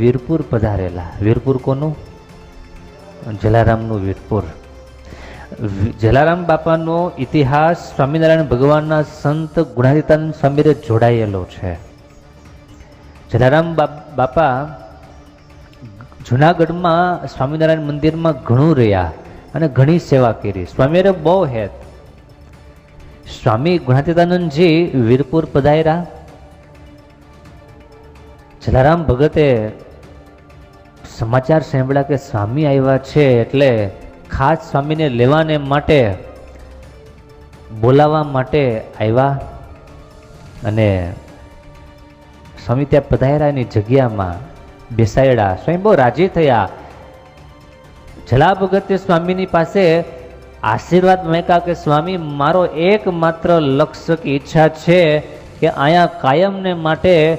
વીરપુર પધારેલા. વીરપુર કોનું? જલારામનું વીરપુર. જલારામ બાપાનો ઇતિહાસ સ્વામિનારાયણ ભગવાનના સંત ગુણાદિતાનંદ સ્વામીને જોડાયેલો છે. જલારામ બાપા જુનાગઢમાં સ્વામિનારાયણ મંદિરમાં ઘણું રહ્યા અને ઘણી સેવા કરી. સ્વામીએ બહુ હેત. સ્વામી ગુણાતીતાનંદજી વીરપુર પધાર્યા. જલારામ ભગતે સમાચાર સાંભળ્યા કે સ્વામી આવ્યા છે એટલે ખાસ સ્વામીને લેવાને માટે બોલાવવા માટે આવ્યા. અને સ્વામી ત્યાં પધાર્યાની જગ્યામાં બેસાડ્યા. સ્વામી બહુ રાજી થયા. જલા ભગતે સ્વામીની પાસે આશીર્વાદ મેકા કે, સ્વામી, મારો એકમાત્ર લક્ષ્ય કે ઈચ્છા છે કે અહીંયા કાયમને માટે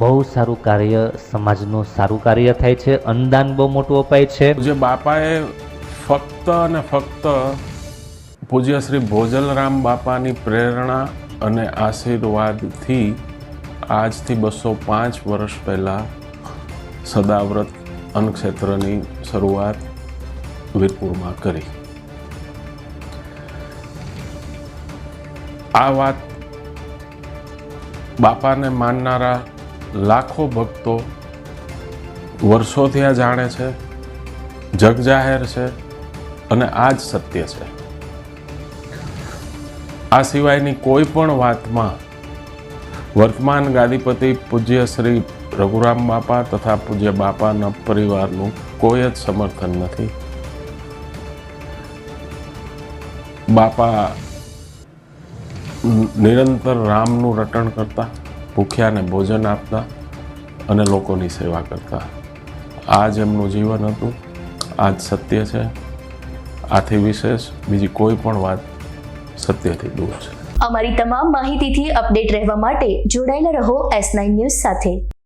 બહુ સારું કાર્ય સમાજનું સારું કાર્ય થાય છે. અનદાન બહુ મોટું અપાય છે. જે બાપાએ ફક્ત અને ફક્ત પૂજ્ય શ્રી ભોજલરામ બાપાની પ્રેરણા અને આશીર્વાદથી આજથી બસો પાંચ વર્ષ પહેલાં સદાવ્રત અન્નક્ષેત્રની શરૂઆત વીરપુરમાં કરી. આ વાત બાપાને માનનારા લાખો ભક્તો વર્ષોથી આ જાણે છે, જગ જાહેર છે અને આ જ સત્ય છે. આ સિવાયની કોઈ પણ વાતમાં વર્તમાન ગાદીપતિ પૂજ્ય શ્રી રઘુરામ બાપા તથા પૂજ્ય બાપાના પરિવારનું કોઈ જ સમર્થન નથી. બાપા નિરંતર રામનું રટણ કરતા ભૂખ્યાને ભોજન આપતા અને લોકોની સેવા કરતા. આ જ એમનું જીવન હતું. આ જ સત્ય છે. આથી વિશેષ બીજી કોઈ પણ વાત સત્યથી દૂર છે. અમારી તમામ માહિતીથી અપડેટ રહેવા માટે જોડાયેલા રહો એસ નાઇન ન્યૂઝ સાથે.